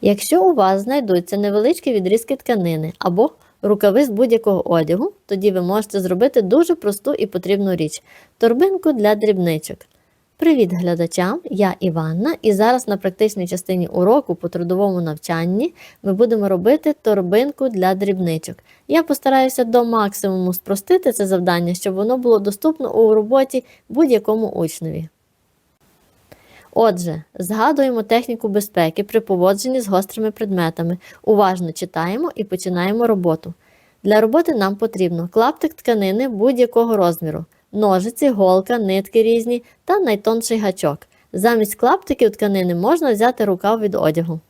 Якщо у вас знайдуться невеличкі відрізки тканини або рукави з будь-якого одягу, тоді ви можете зробити дуже просту і потрібну річ торбинку для дрібничок. Привіт глядачам! Я Іванна, і зараз на практичній частині уроку по трудовому навчанні ми будемо робити торбинку для дрібничок. Я постараюся до максимуму спростити це завдання, щоб воно було доступно у роботі будь-якому учневі. Отже, згадуємо техніку безпеки при поводженні з гострими предметами. Уважно читаємо і починаємо роботу. Для роботи нам потрібно клаптик тканини будь-якого розміру, ножиці, голка, нитки різні та найтонший гачок. Замість клаптиків тканини можна взяти рукав від одягу.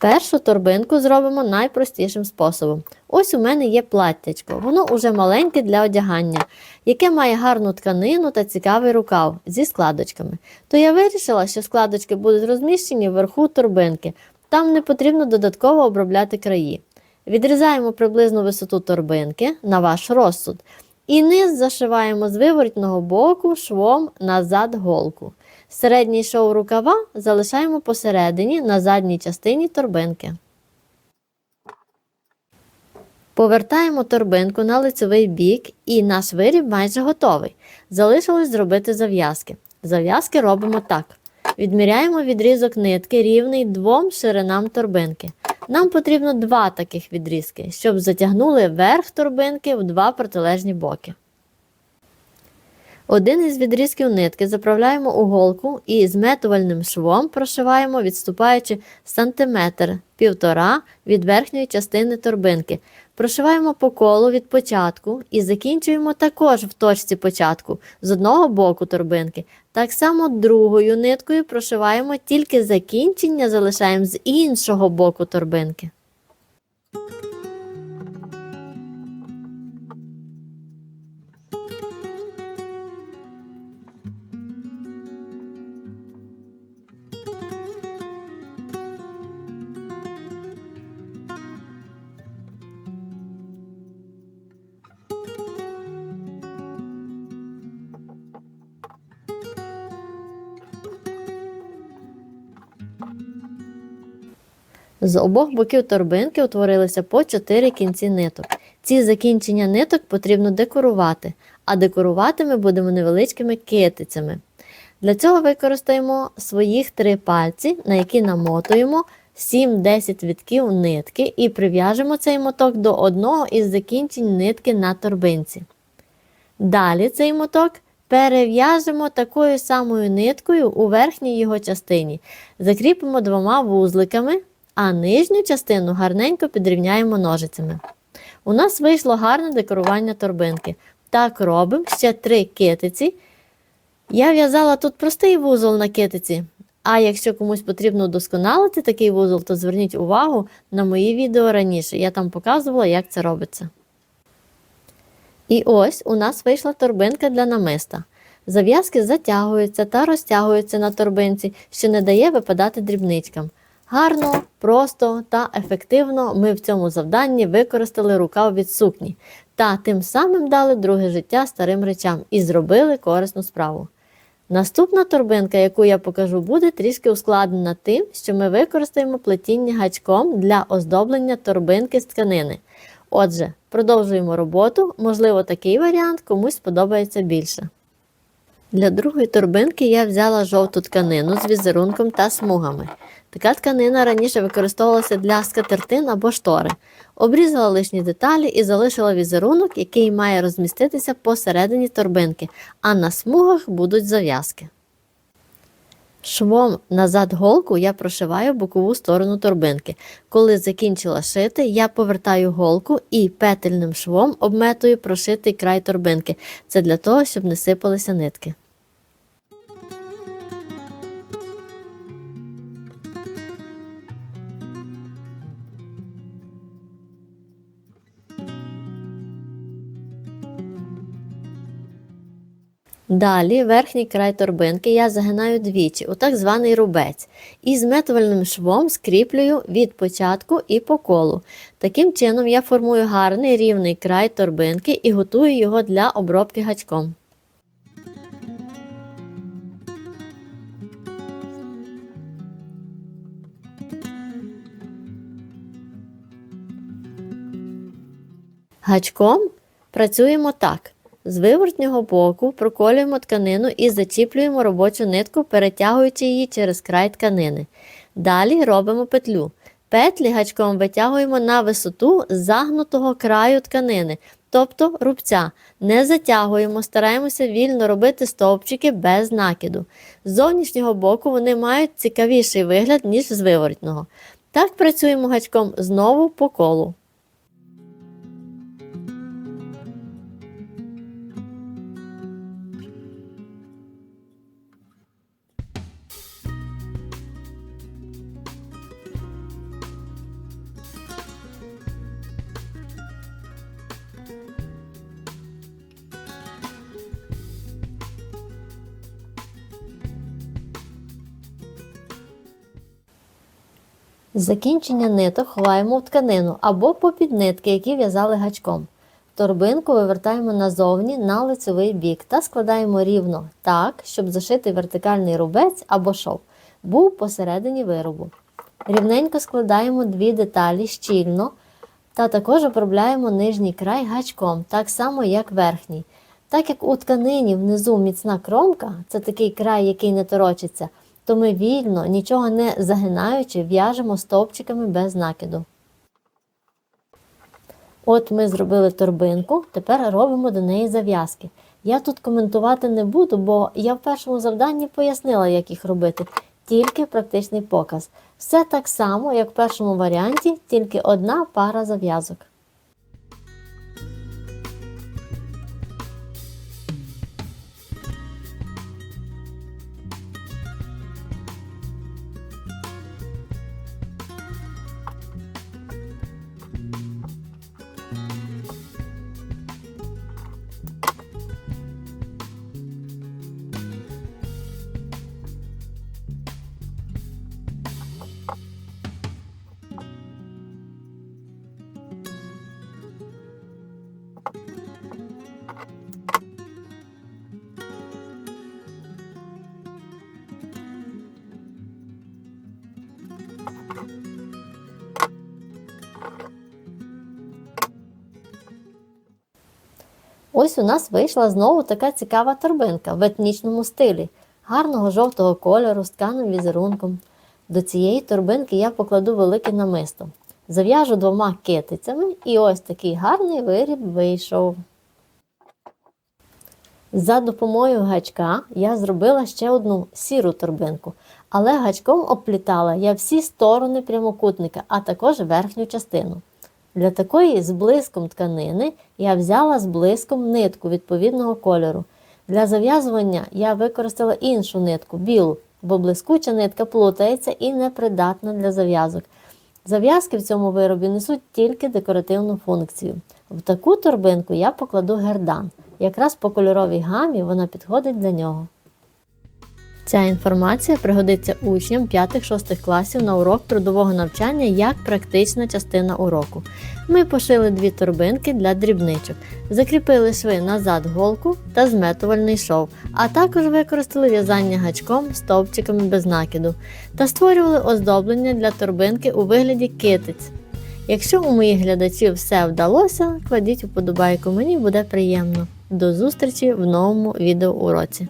Першу торбинку зробимо найпростішим способом. Ось у мене є платтячко, воно уже маленьке для одягання, яке має гарну тканину та цікавий рукав зі складочками. То я вирішила, що складочки будуть розміщені вверху торбинки, там не потрібно додатково обробляти краї. Відрізаємо приблизну висоту торбинки на ваш розсуд. І низ зашиваємо з виворотного боку швом назад голку. Середній шов рукава залишаємо посередині на задній частині торбинки. Повертаємо торбинку на лицевий бік і наш виріб майже готовий. Залишилось зробити зав'язки. Зав'язки робимо так. Відміряємо відрізок нитки рівний двом ширинам торбинки. Нам потрібно два таких відрізки, щоб затягнули верх торбинки в два протилежні боки. Один із відрізків нитки заправляємо у голку і зметувальним швом прошиваємо, відступаючи сантиметр півтора від верхньої частини торбинки. Прошиваємо по колу від початку і закінчуємо також в точці початку з одного боку торбинки. Так само другою ниткою прошиваємо тільки закінчення залишаємо з іншого боку торбинки. З обох боків торбинки утворилися по 4 кінці ниток. Ці закінчення ниток потрібно декорувати, а декорувати ми будемо невеличкими китицями. Для цього використаємо своїх три пальці, на які намотуємо 7-10 вітків нитки і прив'яжемо цей моток до одного із закінчень нитки на торбинці. Далі цей моток перев'яжемо такою самою ниткою у верхній його частині, закріпимо двома вузликами а нижню частину гарненько підрівняємо ножицями. У нас вийшло гарне декорування торбинки. Так робимо ще три китиці. Я в'язала тут простий вузол на китиці. А якщо комусь потрібно удосконалити такий вузол, то зверніть увагу на мої відео раніше. Я там показувала, як це робиться. І ось у нас вийшла торбинка для намиста. Зав'язки затягуються та розтягуються на торбинці, що не дає випадати дрібничкам. Гарно, просто та ефективно ми в цьому завданні використали рукав від сукні та тим самим дали друге життя старим речам і зробили корисну справу. Наступна торбинка, яку я покажу, буде трішки ускладнена тим, що ми використаємо плетіння гачком для оздоблення торбинки з тканини. Отже, продовжуємо роботу, можливо, такий варіант комусь сподобається більше. Для другої торбинки я взяла жовту тканину з візерунком та смугами. Така тканина раніше використовувалася для скатертин або штори. Обрізала лишні деталі і залишила візерунок, який має розміститися посередині торбинки, а на смугах будуть зав'язки. Швом назад голку я прошиваю бокову сторону торбинки. Коли закінчила шити, я повертаю голку і петельним швом обметую прошитий край торбинки. Це для того, щоб не сипалися нитки. Далі верхній край торбинки я загинаю двічі, у так званий рубець, і з метувальним швом скріплюю від початку і по колу. Таким чином я формую гарний рівний край торбинки і готую його для обробки гачком. Гачком працюємо так. З виворотнього боку проколюємо тканину і зачіплюємо робочу нитку, перетягуючи її через край тканини. Далі робимо петлю. Петлі гачком витягуємо на висоту загнутого краю тканини, тобто рубця. Не затягуємо, стараємося вільно робити стовпчики без накиду. З зовнішнього боку вони мають цікавіший вигляд, ніж з виворотного. Так працюємо гачком знову по колу. Закінчення ниток ховаємо в тканину або попід нитки, які в'язали гачком. Торбинку вивертаємо назовні на лицевий бік та складаємо рівно так, щоб зашитий вертикальний рубець або шов був посередині виробу. Рівненько складаємо дві деталі щільно та також обробляємо нижній край гачком, так само як верхній. Так як у тканині внизу міцна кромка, це такий край, який не торочиться, то ми вільно, нічого не загинаючи, в'яжемо стовпчиками без накиду. От ми зробили торбинку, тепер робимо до неї зав'язки. Я тут коментувати не буду, бо я в першому завданні пояснила, як їх робити, тільки практичний показ. Все так само, як в першому варіанті, тільки одна пара зав'язок. Ось у нас вийшла знову така цікава торбинка в етнічному стилі, гарного жовтого кольору з тканим візерунком. До цієї торбинки я покладу велике намисто. Зав'яжу двома китицями, і ось такий гарний виріб вийшов. За допомогою гачка я зробила ще одну сіру торбинку, але гачком обплітала я всі сторони прямокутника, а також верхню частину. Для такої з блиском тканини я взяла з блиском нитку відповідного кольору. Для зав'язування я використала іншу нитку білу, бо блискуча нитка плутається і непридатна для зав'язок. Зав'язки в цьому виробі несуть тільки декоративну функцію. В таку торбинку я покладу гердан. Якраз по кольоровій гамі вона підходить для нього. Ця інформація пригодиться учням 5-6 класів на урок трудового навчання як практична частина уроку. Ми пошили дві торбинки для дрібничок, закріпили шви назад голку та зметувальний шов, а також використали в'язання гачком стовпчиками без накиду та створювали оздоблення для торбинки у вигляді китиць. Якщо у моїх глядачів все вдалося, кладіть уподобайку, мені буде приємно. До зустрічі в новому відеоуроці.